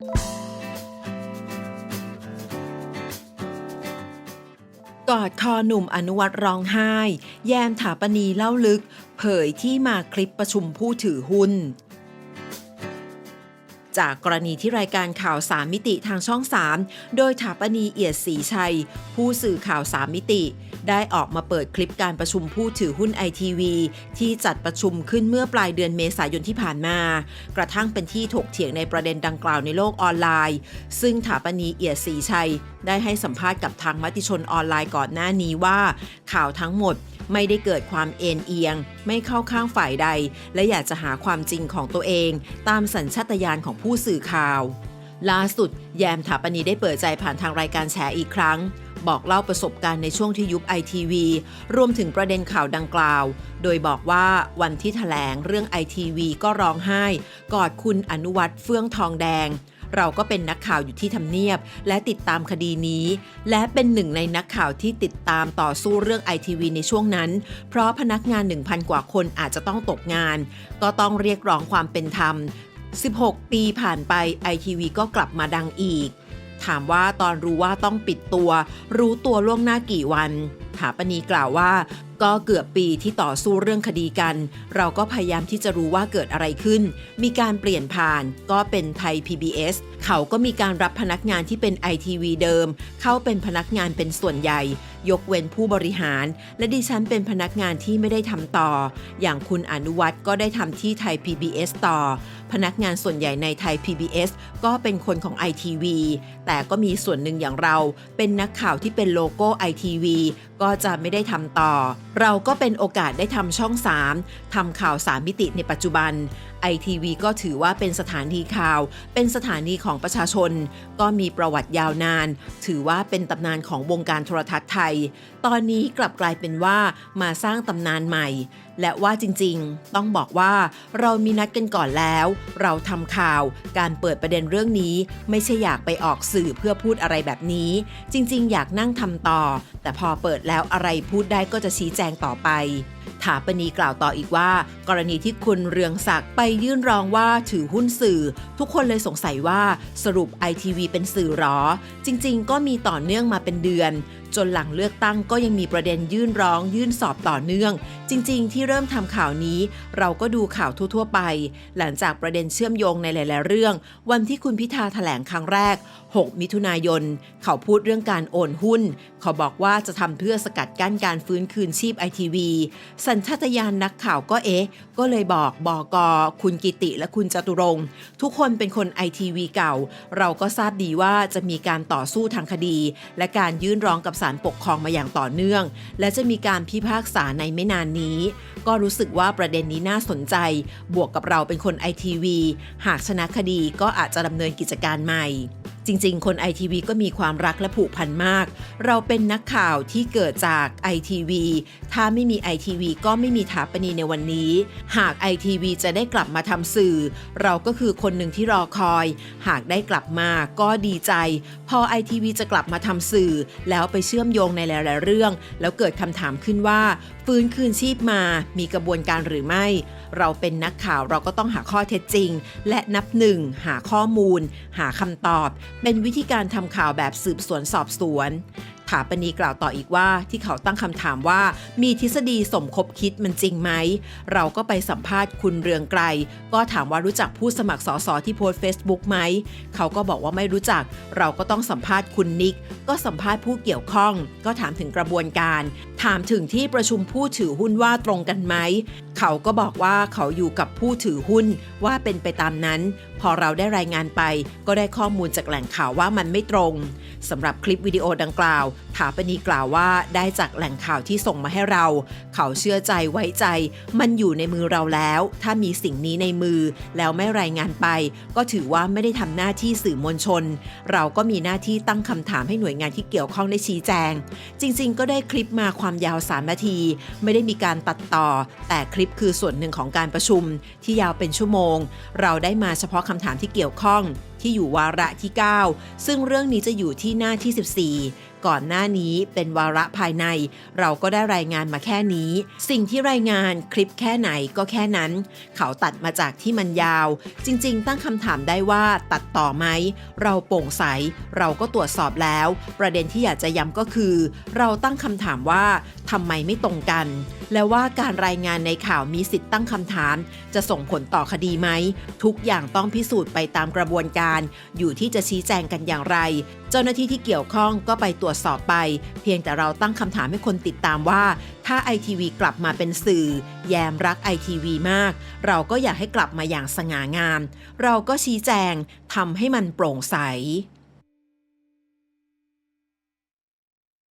กอดคอหนุ่มอนุวัตรร้องไห้ แยมถาปนีเล่าลึก เผยที่มาคลิปประชุมผู้ถือหุ้น จากกรณีที่รายการข่าวสามมิติทางช่อง 3 โดยถาปนีเอียดศรีชัย ผู้สื่อข่าวสามมิติ ได้ออกมาเปิดคลิปการประชุมผู้ถือหุ้นไอทีวีที่จัดประชุมขึ้นเมื่อปลายเดือนเมษายนที่ผ่านมา กระทั่งเป็นที่ถกเถียงในประเด็นดังกล่าวในโลกออนไลน์ ซึ่งถาปนีเอียดศรีชัย ได้ให้สัมภาษณ์กับทางมติชนออนไลน์ก่อนหน้านี้ว่า ข่าวทั้งหมดไม่ได้เกิดความเอ็นเอียง ไม่เข้าข้างฝ่ายใด และอยากจะหาความจริงของตัวเอง ตามสัญชาตญาณของผู้สื่อข่าว ล่าสุด แยมถาปนีได้เปิดใจผ่านทางรายการแฉอีกครั้ง บอกเล่าประสบการณ์ในช่วงที่ยุบไอทีวีรวมถึงประเด็นข่าวดังกล่าว โดยบอกว่าวันที่ถแถลงเรื่องไอทีวีก็ร้องไห้ กอดคุณอนุวัตรเฟื่องทองแดง เราก็เป็นนักข่าวอยู่ที่ทำเนียบ และติดตามคดีนี้ และเป็นหนึ่งในนักข่าวที่ติดตามต่อสู้เรื่องไอทีวีในช่วงนั้น เพราะพนักงาน 1,000 กว่าคนอาจจะต้องตกงาน ก็ต้องเรียกร้องความเป็นธรรม 16 ปีผ่านไปไอทีวีก็กลับมาดังอีก ถามว่าตอนรู้ว่าต้องปิดตัว รู้ตัวล่วงหน้ากี่วันถาปนีกล่าวว่า ก็เกือบปีที่ต่อสู้เรื่องคดีกัน เราก็พยายามที่จะรู้ว่าเกิดอะไรขึ้น มีการเปลี่ยนผ่านก็เป็นไทย PBS เขาก็มีการรับพนักงานที่เป็น ITV เดิม เข้าเป็นพนักงานเป็นส่วนใหญ่ ยกเว้นผู้บริหาร และดิฉันเป็นพนักงานที่ไม่ได้ทำต่อ อย่างคุณอนุวัฒน์ก็ได้ทำที่ไทย PBS ต่อ พนักงานส่วนใหญ่ในไทย PBS ก็เป็นคนของ ITV แต่ก็มีส่วนหนึ่งอย่างเราเป็นนักข่าวที่เป็นโลโก้ ITV ก็จะไม่ได้ทำต่อ เราก็เป็นโอกาสได้ทำช่อง 3ทำข่าว3มิติในปัจจุบัน ITV ก็ถือว่าเป็นสถานีข่าว เป็นสถานีของประชาชน ก็มีประวัติยาวนาน ถือว่าเป็นตำนานของวงการโทรทัศน์ไทย ตอนนี้กลับกลายเป็นว่ามาสร้างตำนานใหม่ และว่าจริงๆ ต้องบอกว่าเรามีนัดกันก่อนแล้ว เราทำข่าว การเปิดประเด็นเรื่องนี้ ไม่ใช่อยากไปออกสื่อเพื่อพูดอะไรแบบนี้ จริง ๆ อยากนั่งทำต่อ แต่พอเปิดแล้วอะไรพูดได้ก็จะชี้แจงต่อไปถาปณีกล่าวต่ออีกว่า กรณีที่คุณเรืองศักดิ์ไปยื่นร้องว่าถือหุ้นสื่อ ทุกคนเลยสงสัยว่าสรุปไอทีวีเป็นสื่อหรอ จริงๆ ก็มีต่อเนื่องมาเป็นเดือน จนหลังเลือกตั้งก็ยังมีประเด็นยื่นร้อง ยื่นสอบต่อเนื่อง จริง ๆ ที่เริ่มทำข่าวนี้ เราก็ดูข่าวทั่ว ๆ ไป หลังจากประเด็นเชื่อมโยงในหลาย ๆ เรื่อง วันที่คุณพิธาแถลงครั้งแรก 6 มิถุนายน เขาพูดเรื่องการโอนหุ้น เขาบอกว่าจะทำเพื่อสกัดกั้นการฟื้นคืนชีพไอทีวีสัญชาตญาณนักข่าวก็เอ๊ะ ก็เลยบอกบอกอคุณกิติและคุณจตุรงทุกคนเป็นคนไอทีวีเก่า เราก็ทราบดีว่าจะมีการต่อสู้ทางคดี และการยื่นร้องกับศาลปกครองมาอย่างต่อเนื่อง และจะมีการพิพากษาในไม่นานนี้ ก็รู้สึกว่าประเด็นนี้น่าสนใจ บวกกับเราเป็นคนไอทีวีหากชนะคดีก็อาจจะดำเนินกิจการใหม่ จริง ๆ คนไอทีวีก็มีความรักและผูกพันมาก เราเป็นนักข่าวที่เกิดจากไอทีวีถ้าไม่มีไอทีวีก็ไม่มีถาปนีในวันนี้ หากไอทีวีจะได้กลับมาทำสื่อ เราก็คือคนหนึ่งที่รอคอย หากได้กลับมาก็ดีใจ พอไอทีวีจะกลับมาทำสื่อ แล้วไปเชื่อมโยงในหลาย ๆ เรื่อง แล้วเกิดคำถามขึ้นว่าฟื้นคืนชีพมา มีกระบวนการหรือไม่ เราเป็นนักข่าวเราก็ต้องหาข้อเท็จจริง และนับหนึ่งหาข้อมูล หาคำตอบเป็นวิธีการทำข่าวแบบสืบสวนสอบสวนถาปณีกล่าวต่ออีกว่าที่เขาตั้งคำถามว่ามีทฤษฎีสมคบคิดมันจริงไหม เราก็ไปสัมภาษณ์คุณเรืองไกรก็ถามว่ารู้จักผู้สมัครสสที่โพสต์เฟซบุ๊กไหม เขาก็บอกว่าไม่รู้จัก เราก็ต้องสัมภาษณ์คุณนิก ก็สัมภาษณ์ผู้เกี่ยวข้อง ก็ถามถึงกระบวนการ ถามถึงที่ประชุมผู้ถือหุ้นว่าตรงกันไหม เขาก็บอกว่าเขาอยู่กับผู้ถือหุ้นว่าเป็นไปตามนั้น พอเราได้รายงานไป ก็ได้ข้อมูลจากแหล่งข่าวว่ามันไม่ตรงสำหรับคลิปวิดีโอดังกล่าวถาปณีกล่าวว่าได้จากแหล่งข่าวที่ส่งมาให้เรา เขาเชื่อใจไว้ใจ มันอยู่ในมือเราแล้ว ถ้ามีสิ่งนี้ในมือ แล้วไม่รายงานไป ก็ถือว่าไม่ได้ทำหน้าที่สื่อมวลชน เราก็มีหน้าที่ตั้งคำถามให้หน่วยงานที่เกี่ยวข้องได้ชี้แจง จริง ๆ ก็ได้คลิปมาความยาว3นาที ไม่ได้มีการตัดต่อ แต่คลิปคือส่วนหนึ่งของการประชุมที่ยาวเป็นชั่วโมง เราได้มาเฉพาะคำถามที่เกี่ยวข้อง ที่อยู่วาระที่ 9 ซึ่งเรื่องนี้จะอยู่ที่หน้าที่ 14 ก่อนหน้านี้เป็นวาระภายใน เราก็ได้รายงานมาแค่นี้ สิ่งที่รายงานคลิปแค่ไหนก็แค่นั้น เขาตัดมาจากที่มันยาว จริง ๆ ตั้งคำถามได้ว่าตัดต่อไหม เราโปร่งใส เราก็ตรวจสอบแล้ว ประเด็นที่อยากจะย้ำก็คือ เราตั้งคำถามว่าทำไมไม่ตรงกัน และว่าการรายงานในข่าวมีสิทธิ์ตั้งคำถาม จะส่งผลต่อคดีไหม ทุกอย่างต้องพิสูจน์ไปตามกระบวนการการ อยู่ที่จะชี้แจงกันอย่างไร เจ้าหน้าที่ที่เกี่ยวข้องก็ไปตรวจสอบไป เพียงแต่เราตั้งคำถามให้คนติดตามว่า ถ้าไอทีวีกลับมาเป็นสื่อ แยมรักไอทีวีมาก เราก็อยากให้กลับมาอย่างสง่างาม เราก็ชี้แจงทำให้มันโปร่งใส